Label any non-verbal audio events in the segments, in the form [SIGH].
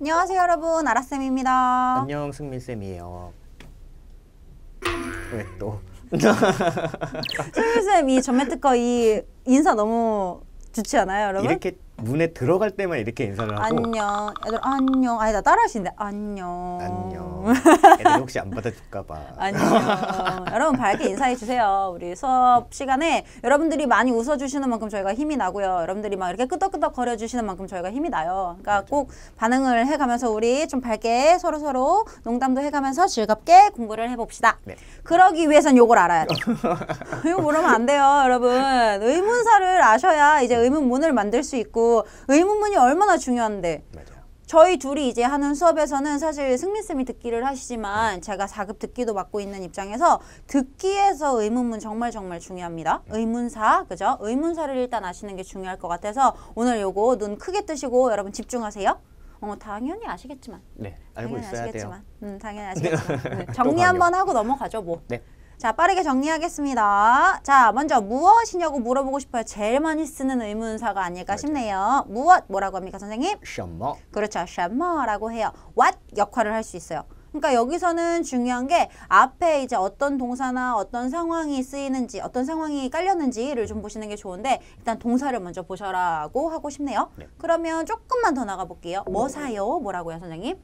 안녕하세요 여러분 아라쌤입니다. 안녕 승민쌤이에요. 왜 또? [LAUGHS] 승민쌤 이 전매 특허 이 인사 너무 좋지 않아요 여러분? 이렇게 문에 들어갈 때만 이렇게 인사를 하고. 안녕. 애들 안녕. 아니 나 따라하시는데 안녕. 안녕. [LAUGHS] 애들 혹시 안 받아줄까 봐. 안녕. [LAUGHS] 여러분 밝게 인사해 주세요. 우리 수업 시간에 여러분들이 많이 웃어주시는 만큼 저희가 힘이 나고요. 여러분들이 막 이렇게 끄덕끄덕 거려 주시는 만큼 저희가 힘이 나요. 그러니까 꼭 반응을 해가면서 우리 좀 밝게 서로 서로 농담도 해가면서 즐겁게 공부를 해봅시다. 네. 그러기 위해선 요걸 알아야 돼. [LAUGHS] 이거 모르면 안 돼요 여러분. 의문사를 아셔야 이제 의문문을 만들 수 있고 의문문이 얼마나 중요한데 맞아요. 저희 둘이 이제 하는 수업에서는 사실 승민쌤이 듣기를 하시지만 제가 4급 듣기도 맡고 있는 입장에서 듣기에서 의문문 정말 정말 중요합니다. 의문사, 그죠? 의문사를 일단 아시는 게 중요할 것 같아서 오늘 요거 눈 크게 뜨시고 여러분 집중하세요. 어, 당연히 아시겠지만. 네, 알고 당연히 있어야 아시겠지만. 돼요. 음, 당연히 [LAUGHS] 아시겠지만. 네, 또 정리. 한번 하고 넘어가죠, 뭐. 네. 자, 빠르게 정리하겠습니다. 자, 먼저 무엇이냐고 물어보고 싶어요. 제일 많이 쓰는 의문사가 아닐까 맞아. 싶네요. 무엇 뭐라고 합니까, 선생님? 셔머. 그렇죠. 셔머라고 해요. what 역할을 할 수 있어요. 그러니까 여기서는 중요한 게 앞에 이제 어떤 동사나 어떤 상황이 쓰이는지 어떤 상황이 깔렸는지를 좀 보시는 게 좋은데 일단 동사를 먼저 보셔라고 하고 싶네요. 네. 그러면 조금만 더 나가 볼게요. 뭐 사요? 뭐라고요, 선생님?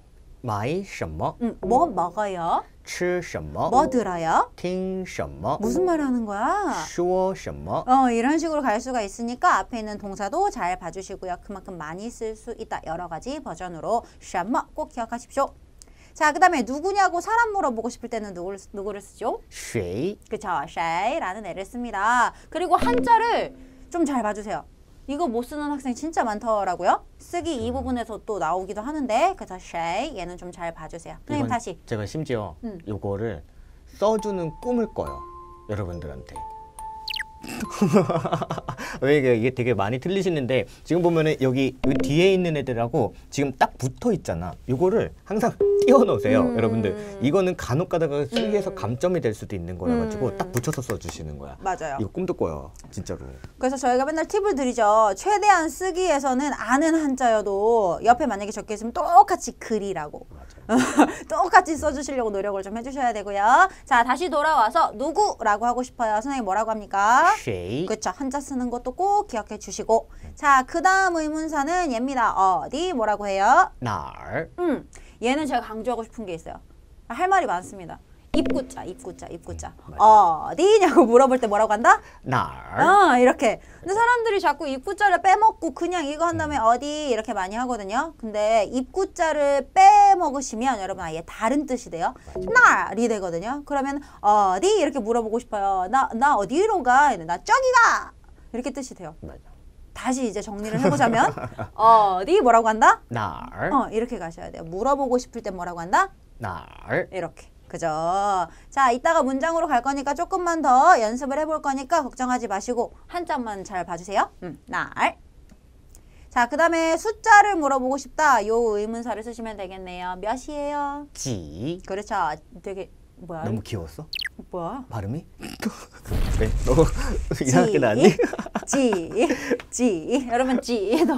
买什么? 음, 뭐 먹어요? 吃什么? 뭐 들어요? 听什么? 무슨 말 하는 거야? 说什么? 어, 이런 식으로 갈 수가 있으니까 앞에 있는 동사도 잘 봐주시고요. 그만큼 많이 쓸 수 있다. 여러 가지 버전으로 什么꼭 기억하십시오. 자, 그 다음에 누구냐고 사람 물어보고 싶을 때는 누구를, 쓰- 누구를 쓰죠? 谁? 그쵸, 谁라는 애를 씁니다. 그리고 한자를 좀 잘 봐주세요. 이거 못 쓰는 학생 진짜 많더라고요. 쓰기 이 부분에서 또 나오기도 하는데 그래서 谁 얘는 좀 잘 봐주세요. 선생님 다시. 제가 심지어 음. 요거를 써주는 꿈을 꿔요. 여러분들한테. [LAUGHS] 왜 이게, 이게 되게 많이 틀리시는데 지금 보면은 여기, 여기 뒤에 있는 애들하고 지금 딱 붙어 있잖아. 요거를 항상 띄워놓으세요. 음. 여러분들 이거는 간혹 가다가 쓰기에서 음. 감점이 될 수도 있는 거라 가지고 음. 딱 붙여서 써주시는 거야. 맞아요. 이거 꿈도 꿔요. 진짜로. 그래서 저희가 맨날 팁을 드리죠. 최대한 쓰기에서는 아는 한자여도 옆에 만약에 적혀 있으면 똑같이 글이라고. [LAUGHS] 똑같이 써주시려고 노력을 좀 해주셔야 되고요. 자 다시 돌아와서 누구라고 하고 싶어요. 선생님 뭐라고 합니까? 쉐이. 그렇죠. 한자 쓰는 것도 꼭 기억해 주시고. 자 그 다음 의문사는 얘입니다. 어디 뭐라고 해요? 날. 음. 얘는 제가 강조하고 싶은 게 있어요. 할 말이 많습니다. 입구자, 입구자, 입구자. 음, 어디냐고 물어볼 때 뭐라고 한다? 哪儿? 어, 이렇게. 근데 사람들이 자꾸 입구자를 빼먹고 그냥 이거 한 다음에 어디 이렇게 많이 하거든요. 근데 입구자를 빼먹으시면 여러분 아예 다른 뜻이 돼요. 날이 되거든요. 그러면 어디 이렇게 물어보고 싶어요. 나, 나 어디로 가? 나 저기 가! 이렇게 뜻이 돼요. 맞아. 다시 이제 정리를 해보자면 [LAUGHS] 어디 뭐라고 한다? 날. 어 이렇게 가셔야 돼요. 물어보고 싶을 때 뭐라고 한다? 날. 이렇게. 그죠? 자, 이따가 문장으로 갈 거니까 조금만 더 연습을 해볼 거니까 걱정하지 마시고 한자만 잘 봐주세요. 음, 날. 자, 그 다음에 숫자를 물어보고 싶다. 요 의문사를 쓰시면 되겠네요. 몇이에요? 지. 그렇죠. 되게 뭐야? 너무 귀여웠어? 뭐야? 발음이? 왜? [LAUGHS] 네, 너무 이상하게 나니? 지, 지. 여러분 지도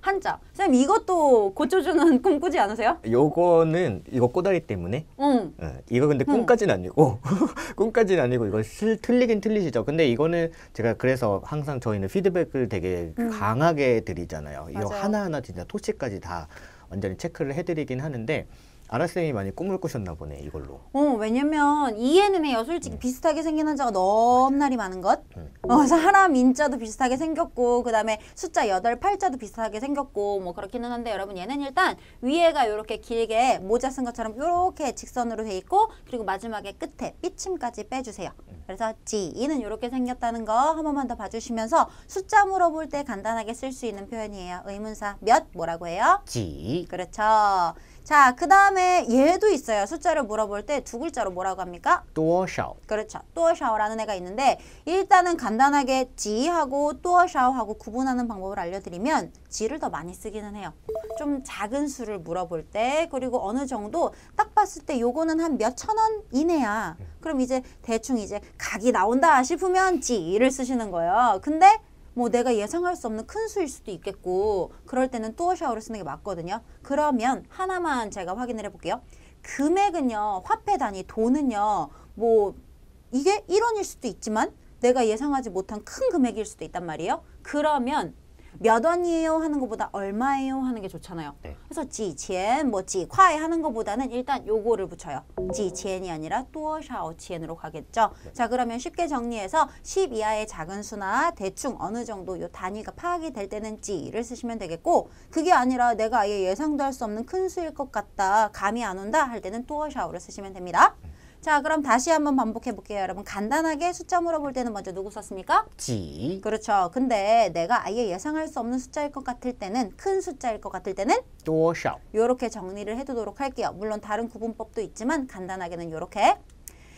한자. 선생님 이것도 고쳐주는 꿈 꾸지 않으세요? 요거는 이거 꼬다리 때문에 응. 어, 이거 근데 꿈까지는 아니고 [LAUGHS] 꿈까지는 아니고 이거 슬, 틀리긴 틀리시죠 근데 이거는 제가 그래서 항상 저희는 피드백을 되게 강하게 드리잖아요 이거 음. 맞아요. 하나하나 진짜 토치까지 다 완전히 체크를 해드리긴 하는데 아라쌤이 많이 꿈을 꾸셨나 보네 이걸로 어, 왜냐면 ENN에요. 솔직히 비슷하게 생긴 한자가 너무나리 많은 것. 음. 어, 사람 인자도 비슷하게 생겼고 그 다음에 숫자 여덟 팔자도 비슷하게 생겼고 뭐 그렇기는 한데 여러분 얘는 일단 위에가 이렇게 길게 모자 쓴 것처럼 이렇게 직선으로 돼 있고 그리고 마지막에 끝에 삐침까지 빼주세요. 그래서 지는 이렇게 생겼다는 거 한 번만 더 봐주시면서 숫자 물어볼 때 간단하게 쓸 수 있는 표현이에요. 의문사 몇 뭐라고 해요? 几 그렇죠. 자, 그 다음에 얘도 있어요. 숫자를 물어볼 때 두 글자로 뭐라고 합니까? 多少 그렇죠. 또샤오라는 애가 있는데 일단은 간단하게 지하고 또샤오하고 구분하는 방법을 알려드리면 지를 더 많이 쓰기는 해요. 좀 작은 수를 물어볼 때 그리고 어느 정도 딱 봤을 때 요거는 한 몇 천 원 이내야. 그럼 이제 대충 이제 각이 나온다 싶으면 지를 쓰시는 거예요. 근데 뭐 내가 예상할 수 없는 큰 수일 수도 있겠고 그럴 때는 뚜어샤오를 쓰는 게 맞거든요. 그러면 하나만 제가 확인을 해볼게요. 금액은요, 화폐 단위, 돈은요, 뭐 이게 1원일 수도 있지만 내가 예상하지 못한 큰 금액일 수도 있단 말이에요. 그러면 몇 원이에요 하는 것보다 얼마예요 하는 게 좋잖아요. 네. 그래서 지钱, 뭐 지콰이 하는 것보다는 일단 요거를 붙여요. 지첸이 아니라 또샤오치엔으로 가겠죠. 자 그러면 쉽게 정리해서 10 이하의 작은 수나 대충 어느 정도 요 단위가 파악이 될 때는 지를 쓰시면 되겠고 그게 아니라 내가 아예 예상도 할 수 없는 큰 수일 것 같다 감이 안 온다 할 때는 또샤오를 쓰시면 됩니다. 자 그럼 다시 한번 반복해 볼게요 여러분 간단하게 숫자 물어볼 때는 먼저 누구 썼습니까? G 그렇죠 근데 내가 아예 예상할 수 없는 숫자일 것 같을 때는 큰 숫자일 것 같을 때는 多少 요렇게 정리를 해두도록 할게요 물론 다른 구분법도 있지만 간단하게는 요렇게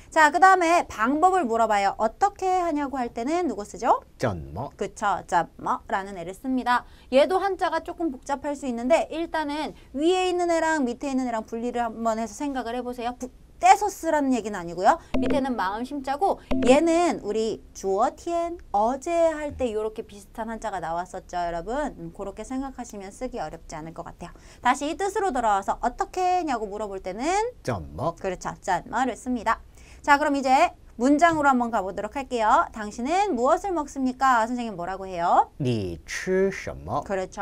자, 그 다음에 방법을 물어봐요. 어떻게 하냐고 할 때는 누구 쓰죠? 점머. 그쵸. 점머라는 뭐? 애를 씁니다. 얘도 한자가 조금 복잡할 수 있는데 일단은 위에 있는 애랑 밑에 있는 애랑 분리를 한번 해서 생각을 해보세요. 떼서 쓰라는 얘기는 아니고요 밑에는 마음 심자고 얘는 우리 주어 티엔 어제 할 때 이렇게 비슷한 한자가 나왔었죠 여러분 음, 그렇게 생각하시면 쓰기 어렵지 않을 것 같아요 다시 뜻으로 돌아와서 어떻게 냐고 물어볼 때는 怎么 그렇죠. 짠말을 씁니다. 자, 그럼 이제 문장으로 한번 가보도록 할게요. 당신은 무엇을 먹습니까? 선생님 뭐라고 해요? 你吃什么 그렇죠.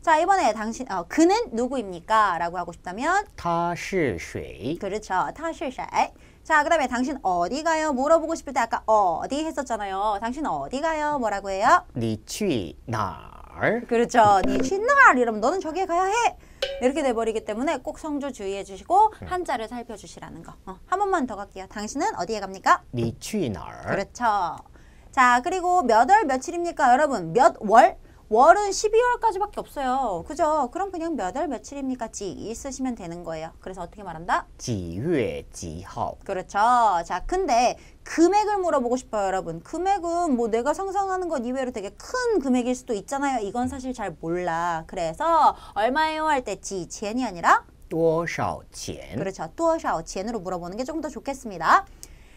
자, 이번에 당신, 어, 그는 누구입니까? 라고 하고 싶다면, 他是谁 그렇죠. 타실샤. 자, 그 다음에 당신 어디 가요? 물어보고 싶을 때 아까 어디 했었잖아요. 당신 어디 가요? 뭐라고 해요? 你去哪儿 그렇죠. 니 신날 이러면 너는 저기에 가야 해. 이렇게 돼버리기 때문에 꼭 성조 주의해 주시고 한자를 살펴주시라는 거. 어, 한 번만 더 갈게요. 당신은 어디에 갑니까? 你去哪儿 그렇죠. 자, 그리고 몇 월 며칠입니까? 여러분, 몇 월? 월은 12월까지밖에 없어요. 그죠? 그럼 그냥 몇 월 며칠입니까? 지 쓰시면 되는 거예요. 그래서 어떻게 말한다? 几月几号 그렇죠. 자, 근데 금액을 물어보고 싶어요, 여러분. 금액은 뭐 내가 상상하는 것 이외로 되게 큰 금액일 수도 있잖아요. 이건 사실 잘 몰라. 그래서 얼마예요 할 때 지첸이 아니라 多少钱 그렇죠. 또샤오 지엔으로 물어보는 게 좀 더 좋겠습니다.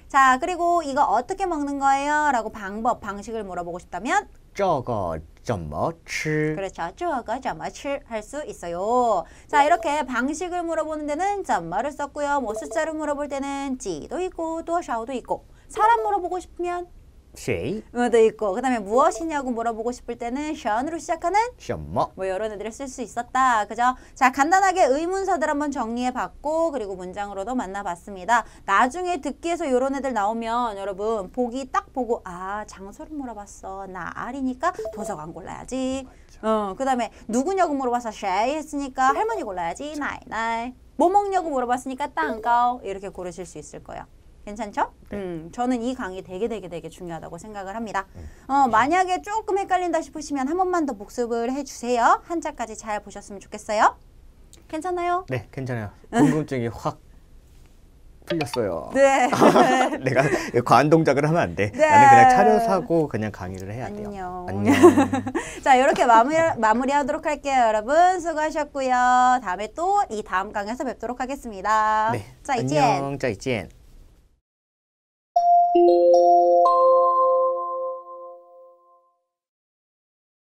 자, 그리고 이거 어떻게 먹는 거예요? 라고 방법, 방식을 물어보고 싶다면 这个怎么吃 그렇죠. 这个怎么吃할 수 있어요. 자, 이렇게 방식을 물어보는 데는 怎么를 썼고요. 뭐 숫자를 물어볼 때는 几도 있고 多少도 있고 사람 물어보고 싶으면 she 도 있고 그다음에 무엇이냐고 물어보고 싶을 때는 션으로 시작하는 션뭐 뭐 이런 애들을 쓸 수 있었다. 그죠? 자, 간단하게 의문서들 한번 정리해 봤고 그리고 문장으로도 만나 봤습니다. 나중에 듣기에서 이런 애들 나오면 여러분 보기 딱 보고 아, 장소를 물어봤어. 나 R이니까 도서관 골라야지. 어, 그다음에 누구냐고 물어봐서 쉐이 했으니까 할머니 골라야지. 나이 나이. 뭐 먹냐고 물어봤으니까 땅가오 이렇게 고르실 수 있을 거예요. 괜찮죠? 음, 저는 이 강의 되게 되게 되게 중요하다고 생각을 합니다. 어, 만약에 조금 헷갈린다 싶으시면 한 번만 더 복습을 해주세요. 한자까지 잘 보셨으면 좋겠어요. 괜찮아요? 네 괜찮아요 궁금증이 확 풀렸어요 네. [LAUGHS] 내가 과한 동작을 하면 안 돼. 네. 나는 그냥 차려 사고 그냥 강의를 해야 돼요. 안녕. 안녕. [LAUGHS] 자, 이렇게 마무리, 마무리하도록 할게요, 여러분. 수고하셨고요. 다음에 또 이 다음 강에서 뵙도록 하겠습니다. 네. 자, 이제 안녕. 再见.